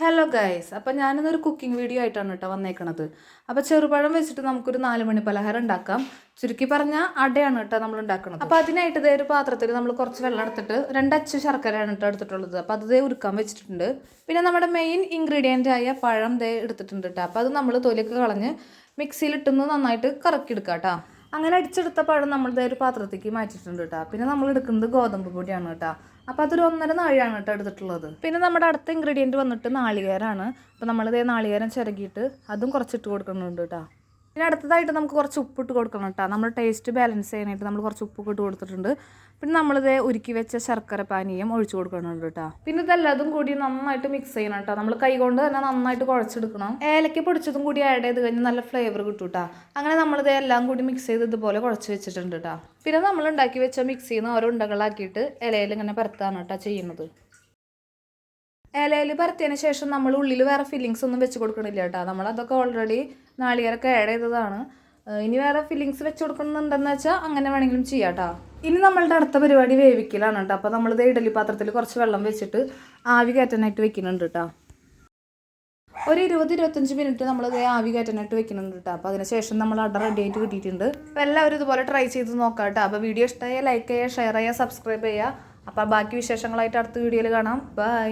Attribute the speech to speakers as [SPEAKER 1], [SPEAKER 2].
[SPEAKER 1] Hello guys അപ്പം ഞാനിന്നൊരു cooking video ആയിട്ടാണ് കേട്ടോ വന്നേക്കണത്. അപ്പോൾ ചെറുപഴം വെച്ചിട്ട് നമുക്കൊരു നാല് മണി പലഹാരം ഉണ്ടാക്കാം. ചുരുക്കി പറഞ്ഞാൽ അടയാണ് കേട്ടോ നമ്മൾ ഉണ്ടാക്കുന്നത് അപ്പോൾ അതിനായിട്ട് ഇതേ ഒരു പാത്രത്തിൽ നമ്മൾ കുറച്ച് വെള്ളം എടുത്തിട്ട് രണ്ടച്ച് ശർക്കരയാണ് കേട്ടോ എടുത്തിട്ടുള്ളത്. അപ്പോൾ അത് ദേ ഉരുക്കാൻ വെച്ചിട്ടുണ്ട്. പിന്നെ നമ്മുടെ മെയിൻ ഇൻഗ്രീഡിയന്റ് ആയ പഴം ദേ എടുത്തിട്ടുണ്ട് കേട്ടോ അപ്പോൾ അത് നമ്മൾ തൊലിയൊക്കെ കളഞ്ഞ് മിക്സിയിലിട്ടൊന്ന് നന്നായിട്ട് കറക്കിയെടുക്കാം കേട്ടോ അങ്ങനെ അടിച്ചെടുത്ത പഴം നമ്മൾ ദേ ഒരു പാത്രത്തേക്ക് മാറ്റിയിട്ടുണ്ട് കേട്ടോ. പിന്നെ നമ്മൾ എടുക്കുന്നത് ഗോതമ്പ് പൊടിയാണ് കേട്ടോ. അപ്പോൾ അതൊരു ഒന്നര നാഴിയാണ് കേട്ടോ എടുത്തിട്ടുള്ളത്. പിന്നെ നമ്മുടെ അടുത്ത ഇൻഗ്രീഡിയന്റ് വന്നിട്ട് നാളികേരമാണ് അപ്പോൾ നമ്മളിതേ നാളികേരം ചിരകിയിട്ട് അതും കുറച്ചിട്ട് കൊടുക്കുന്നുണ്ട് കേട്ടോ. പിന്നെ അടുത്തതായിട്ട് നമുക്ക് കുറച്ച് ഉപ്പിട്ട് കൊടുക്കണം കേട്ടോ. നമ്മൾ ടേസ്റ്റ് ബാലൻസ് ചെയ്യാനായിട്ട് നമ്മൾ കുറച്ച് ഉപ്പ് ഇട്ട് കൊടുത്തിട്ടുണ്ട്. പിന്നെ നമ്മളിത് ഉരുക്കി വെച്ച ശർക്കര പാനീയം ഒഴിച്ചു കൊടുക്കുന്നുണ്ട് കേട്ടോ. പിന്നെ ഇതെല്ലാതും കൂടി നന്നായിട്ട് മിക്സ് ചെയ്യണം കേട്ടോ. നമ്മൾ കൈ കൊണ്ട് തന്നെ നന്നായിട്ട് കുഴച്ചെടുക്കണം. ഏലക്ക പൊടിച്ചതും കൂടി ആഡ് ചെയ്ത് കഴിഞ്ഞാൽ നല്ല ഫ്ലേവർ കിട്ടും കേട്ടോ. അങ്ങനെ നമ്മളിത് എല്ലാം കൂടി മിക്സ് ചെയ്ത് ഇതുപോലെ കുഴച്ച് വെച്ചിട്ടുണ്ട് കേട്ടോ. പിന്നെ നമ്മൾ ഉണ്ടാക്കി വെച്ച മിക്സിയിൽ നിന്ന് ഓരോ ഉണ്ടകളാക്കിയിട്ട് ഇലയിൽ ഇങ്ങനെ പരത്താണ് കേട്ടോ ചെയ്യുന്നത്. ഇലയിൽ പരത്തിയതിന് ശേഷം നമ്മൾ ഉള്ളിൽ വേറെ ഫില്ലിങ്സ് ഒന്നും വെച്ച് കൊടുക്കണില്ല കേട്ടോ. നമ്മളതൊക്കെ ഓൾറെഡി നാളികേരൊക്കെ ആഡ് ചെയ്തതാണ്. ഇനി വേറെ ഫില്ലിങ്സ് വെച്ച് കൊടുക്കുന്നുണ്ടെന്ന് വെച്ചാൽ അങ്ങനെ വേണമെങ്കിലും ചെയ്യാം കേട്ടോ ഇനി നമ്മളുടെ അടുത്ത പരിപാടി വേവിക്കലാണ് കേട്ടോ അപ്പോൾ നമ്മളിത് ഇഡലി പാത്രത്തിൽ കുറച്ച് വെള്ളം വെച്ചിട്ട് ആവി കയറ്റാനായിട്ട് വെക്കുന്നുണ്ട് കേട്ടോ ഒരു ഇരുപത് ഇരുപത്തഞ്ച് മിനിറ്റ് നമ്മൾ ഇത് ആവി കയറ്റാനായിട്ട് വെക്കുന്നുണ്ട് കേട്ടോ അപ്പോൾ അതിനുശേഷം നമ്മൾ അട റെഡി ആയിട്ട് കിട്ടിയിട്ടുണ്ട്. അപ്പോൾ എല്ലാവരും ഇതുപോലെ ട്രൈ ചെയ്ത് നോക്കാം കേട്ടോ അപ്പോൾ വീഡിയോ ഇഷ്ടമായ ലൈക്ക് ചെയ്യുക ഷെയർ ചെയ്യുക സബ്സ്ക്രൈബ് ചെയ്യുക. അപ്പോൾ ബാക്കി വിശേഷങ്ങളായിട്ട് അടുത്ത വീഡിയോയിൽ കാണാം. ബൈ